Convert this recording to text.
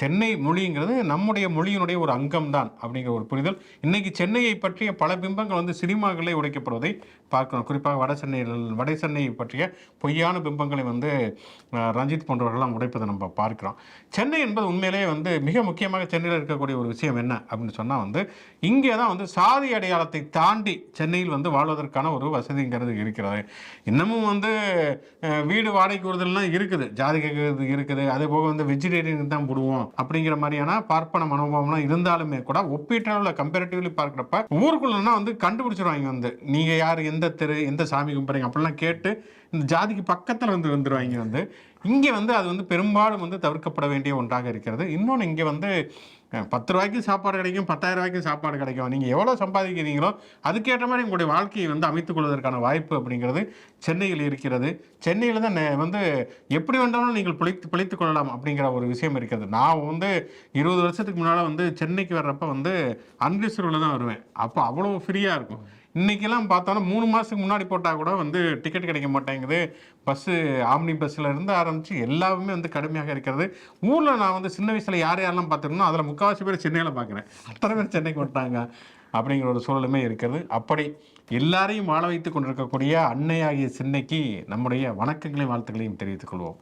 சென்னை மொழிங்கிறது நம்முடைய மொழியினுடைய ஒரு அங்கம் தான் அப்படிங்கிற ஒரு புரிதல். இன்னைக்கு சென்னையை பற்றிய பல பிம்பங்கள் வந்து சினிமாக்களே உடைக்கப்படுவதை பார்க்கணும். குறிப்பாக வட சென்னையில் வட சென்னையை பற்றிய பொய்யான பிம்பங்களை வந்து ரஞ்சித் போன்றவர்கள்லாம் உடைப்பதை நம்ம பார்க்கிறோம். சென்னை என்பது உண்மையிலேயே வந்து மிக முக்கியமாக சென்னையில் இருக்கக்கூடிய ஒரு விஷயம் என்ன அப்படின்னு சொன்னால் வந்து இங்கே தான் வந்து சாதி அடையாளத்தை தாண்டி சென்னையில் வந்து வாழ்வதற்கான ஒரு வசதிங்கிறது இருக்கிறது. இன்னமும் வந்து வீடு வாடகைக்கு வருதல்லாம் இருக்குது. ஜாதி கேட்கறது இருக்குது. அதே போக வந்து வெஜிடேரியன் தான் போடுவோம். அப்படிங்கிற மாதிரியான பார்ப்பன மனோபாவம்லாம் இருந்தாலுமே கூட ஒப்பீட்டளவில் கம்பேரிட்டிவ்லி பார்க்குறப்ப ஊருக்குள்ளனா வந்து கண்டுபிடிச்சிருவாங்க வந்து. நீங்கள் யார் எந்த தெரு எந்த சாமி கும்பிட்றீங்க அப்படிலாம் கேட்டு இந்த ஜாதிக்கு பக்கத்தில் வந்து வந்துடுவாங்க வந்து. இங்கே வந்து அது வந்து பெரும்பாலும் வந்து தவிர்க்கப்பட வேண்டிய ஒன்றாக இருக்கிறது. இன்னொன்று இங்கே வந்து பத்து ரூபாய்க்கு சாப்பாடு கிடைக்கும் பத்தாயிரம் ரூபாய்க்கு சாப்பாடு கிடைக்கும். நீங்கள் எவ்வளோ சம்பாதிக்கிறீங்களோ அதுக்கேற்ற மாதிரி உங்களுடைய வாழ்க்கையை வந்து அமைத்துக் கொள்வதற்கான வாய்ப்பு அப்படிங்கிறது சென்னையில் இருக்கிறது. சென்னையில் தான் வந்து எப்படி வேண்டாலும் நீங்கள் பிழைத்து பிழைத்து கொள்ளலாம் அப்படிங்கிற ஒரு விஷயம் இருக்கிறது. நான் வந்து இருபது வருஷத்துக்கு முன்னால் வந்து சென்னைக்கு வர்றப்ப வந்து அன்ரிசர்வில் தான் வருவேன். அப்போ அவ்வளோ ஃப்ரீயாக இருக்கும். இன்றைக்கெல்லாம் பார்த்தோன்னா மூணு மாதத்துக்கு முன்னாடி போட்டால் கூட வந்து டிக்கெட் கிடைக்க மாட்டேங்குது. பஸ்ஸு ஆம்னி பஸ்ஸில் இருந்து ஆரம்பித்து எல்லாமே வந்து கடுமையாக இருக்கிறது. ஊரில் நான் வந்து சின்ன வயசில் யார் யாரெல்லாம் பார்த்துருந்தோம் அதில் முக்கால்வாசி பேர் சென்னையில் பார்க்குறேன். அத்தனை பேர் சென்னைக்கு வந்துட்டாங்க அப்படிங்கிற ஒரு சூழலுமே இருக்கிறது அப்படி எல்லாரையும் வாழ வைத்து கொண்டிருக்கக்கூடிய அன்னையாகிய சென்னைக்கு நம்முடைய வணக்கங்களையும் வாழ்த்துக்களையும் தெரிவித்துக் கொள்வோம்.